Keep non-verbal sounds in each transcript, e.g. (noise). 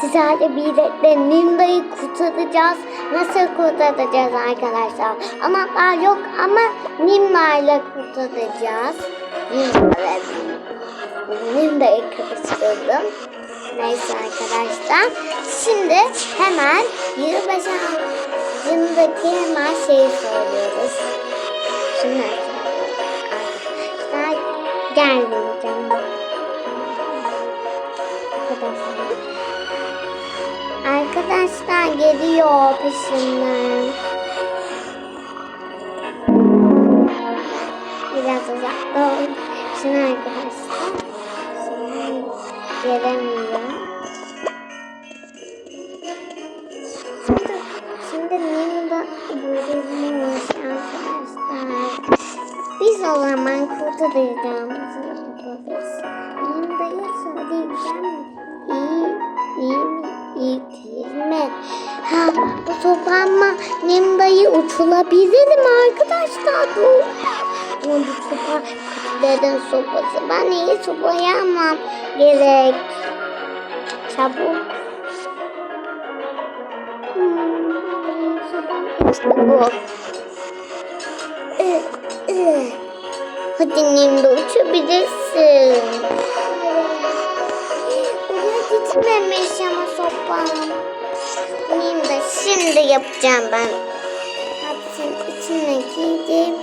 Sizlerle birlikte Ninda'yı kurtaracağız. Nasıl kurtaracağız arkadaşlar? Anahtar yok ama Ninda'yla kurtaracağız. Ninda'yla Ninda'yı karıştırdım. Neyse arkadaşlar. Şimdi hemen yılbaşı ağacındaki hemen şeyi söylüyoruz. Şimdi arkadaşlar gelmeyeceğim. Arkadaşlar. Arkadaşlar geliyor peşinden. Biraz uzakta ol. Şimdi arkadaşlar. Şimdi gelemiyor. Şimdi, şimdi Nilda buyurmuş arkadaşlar. Biz o zaman kurtaracağımızı söyleyeceğim. İyi, iyi mi, mi? Ha, bu sopanma Nilda'yı uçurabilirim arkadaşlar. Bu, bu sopa kötülerin sopası. Ben iyi sopa yapmam gerek. Çabuk. Hmm, bu. Ee, ee. Hadi Nimde uçabilirsin. Oraya gitmemiş ama sopam. Nimde şimdi yapacağım ben. Hadi senin içine giydim.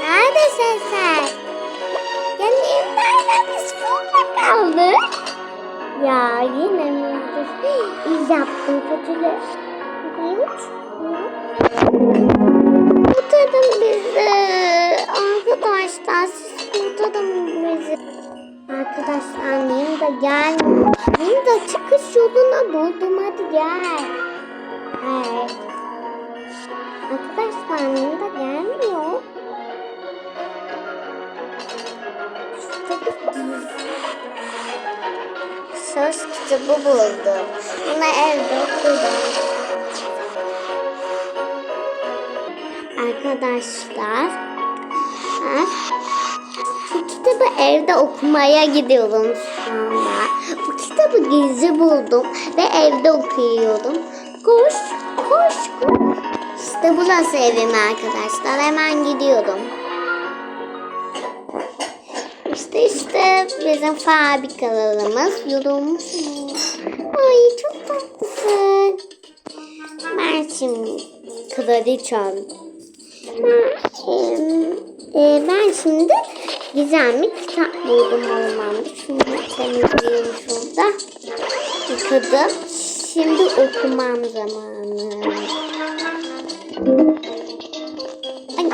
Neredesin sen? Ya Nimde'yle biz burada kaldık. Ya yine mi? İyi yaptın kötülü. Uç. Kurtarın bizi. Arkadaşlar siz kurtarın bizi. Arkadaşlar Nilda gel. Nilda yoluna buldum hadi gel. Evet. Arkadaşlar Nilda gelmiyor. Söz kitabı buldum. Bunu evde okudum. Arkadaşlar ha, bu kitabı evde okumaya gidiyorum şu anda. Bu kitabı gizli buldum ve evde okuyorum. Koş, koş, koş. İşte burası evim arkadaşlar. Hemen gidiyorum. İşte işte bizim fabrikalarımız yorulmuş mu? Ay çok tatlısın. Ben şimdi kraliçem. Ben şimdi, e, ben şimdi gizemli kitap buldum ormanda. Şunu temizliyorum şurada. Yıkadım. Şimdi okumam zamanı. Ay,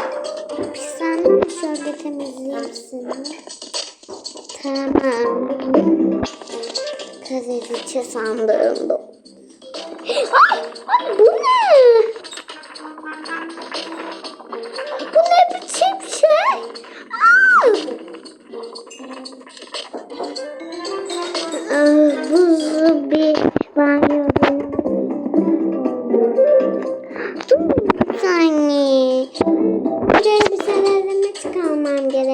sen şöyle temizleyeyim. Tamam. Kraliçe sandığımda. (gasps) Ay, ay Dur bir saniye. Bir elbiselerime çıkarmam gerek.